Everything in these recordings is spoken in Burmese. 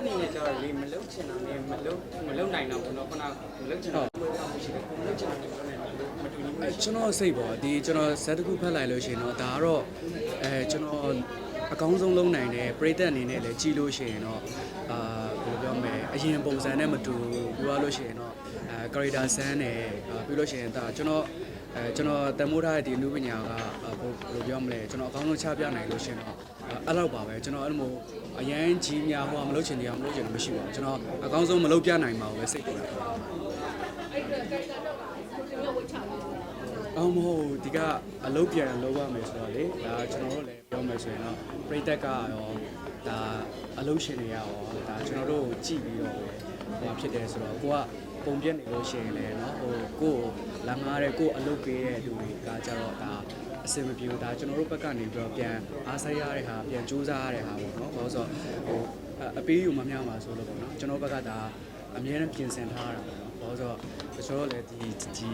အနေနဲ့ကျတော့လေမလုတ်ချင်တာနဲ့မလုတ်မလုတ်နိုင်တော့ဘူးเนาะခုနမလုတ်ချင်တာကိုယ်ကမရှိတယ်ကိုမလုတ်ချင်တာနဲ့ပြောနေတယ်မတူညီဘူး အဲကျွန်တော်စိတ်ပေါ့ဒီကျွန်တော်ဇက်တစ်ခုဖတ်လိုက်လို့ရှိရင်တော့ဒါကတော့အဲကျွန်တော်အကောင်းဆုံးလုံးနိုင်တယ်ပရိသတ်အနေနဲ့လည်းကြည်လို့ရှိရင်တော့အာဘယ်လိုပြောမလဲအရင်ပုံစံနဲ့မတူပြောရလို့ရှိရင်တော့အဲ character ဆန်းတယ်အာပြီးလို့ရှိရင်ဒါကျွန်တော် အဲကျွန်တော်တမိုးထားတဲ့ဒီအနုပညာကအာဘယ်လိုပြောမလဲကျွန်တော်အကောင်းဆုံးချပြနိုင်လို့ရှိရင်တော့အဲ့လောက်ပါပဲကျွန်တော်အဲ့လိုမျိုးအရန်ကြီးများဟိုကမလုပ်ချင်တရားမလုပ်ချင်တယ်မရှိပါဘူးကျွန်တော်အကောင်းဆုံးမလုပ်ပြနိုင်ပါဘူးပဲစိတ်ပေါ်တာအောင်မဟုတ်ဒီကအလုပ်ပြန်လုပ်ရမယ်ဆိုတော့လေဒါကျွန်တော်တို့လည်းပြောမယ်ဆိုရင်တော့ပြိတက်ကရောဒါအလုပ်ရှင်တွေရောဒါကျွန်တော်တို့ကိုကြည့်ပြီးတော့ပဲဟိုဖြစ်တယ်ဆိုတော့ကိုက ပုံပြက်နေလို့ရှိရင်လည်းเนาะဟိုကိုကိုလာငားတဲ့ကိုအလုပ်ပေးတဲ့လူတွေကကြတော့ဒါအစင်မပြေဘူးဒါကျွန်တော်တို့ဘက်ကနေပြီးတော့ပြန်အားဆိုင်ရတဲ့ဟာပြန်ကြိုးစားရတဲ့ဟာပေါ့နော်ဘာလို့ဆိုတော့ဟိုအပေးယူမများမှာဆိုလို့ပေါ့နော်ကျွန်တော်ဘက်ကဒါအများနဲ့ပြင်ဆင်ထားတာပေါ့နော်ဘာလို့ဆိုတော့ကျွန်တော်လည်းဒီဒီ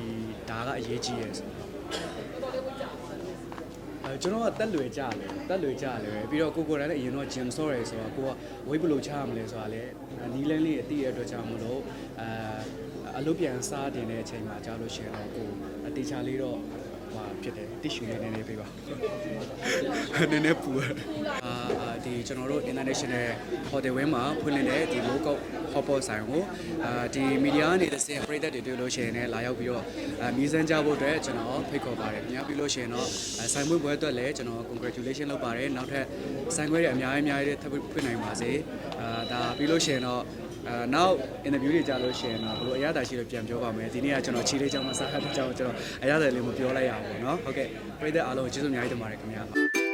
ဒါကအရေးကြီးရဲ့ဆိုတော့ အဲ ကျွန်တော်ကတက်လွယ်ကြတယ်တက်လွယ်ကြတယ်ပြီးတော့ကိုကိုယ်တိုင်လည်းအရင်တော့ gym ဆော့ရဲဆိုတော့ကိုကဝိတ်ဘယ်လိုချရမလဲဆိုတာလည်းနီးလန်းလေးအတိရအတွက်ကြောင့်မလို့အဲအလုပ်ပြန်စားတင်တဲ့အချိန်မှာကြားလို့ရှိရင်တော့ကိုအတေချာလေးတော့ဟိုဖြစ်တယ်တိရှူလေးနည်းနည်းပေးပါနည်းနည်းပူအာအာဒီကျွန်တော်တို့ international hotel ဝင်းမှာဖွင့်လှစ်တဲ့ဒီ local hotpot ဆိုင်ကိုအာဒီ media ကနေတစ်ဆင့်ပြည်သက်တွေတွေ့လို့ရှိရင်လည်းလာရောက်ပြီးတော့အာမြည်စမ်းကြဖို့အတွက်ကျွန်တော်ဖိတ်ခေါ်ပါတယ်ခင်ဗျာပြီးလို့ရှိရင်တော့အဲဆိုင်မွေးပွဲအတွက်လည်းကျွန်တော် congratulation လုပ်ပါတယ်နောက်ထပ်ဆိုင်ခွဲတွေအများကြီးအများကြီးထပ်ဖွင့်နိုင်ပါစေအာဒါပြီးလို့ရှိရင်တော့အာနောက် interview တွေကြာလို့ရှိရင်တော့ဘယ်လိုအရသာရှိလို့ပြန်ပြောပါမယ်ဒီနေ့ကကျွန်တော်ခြေလေးချောင်းမစားတဲ့ကြောင်းကျွန်တော်အရသာလေးမပြောလိုက်ရဘူးเนาะဟုတ်ကဲ့ပြည်သက်အားလုံးကိုကျေးဇူးအများကြီးတင်ပါတယ်ခင်ဗျာ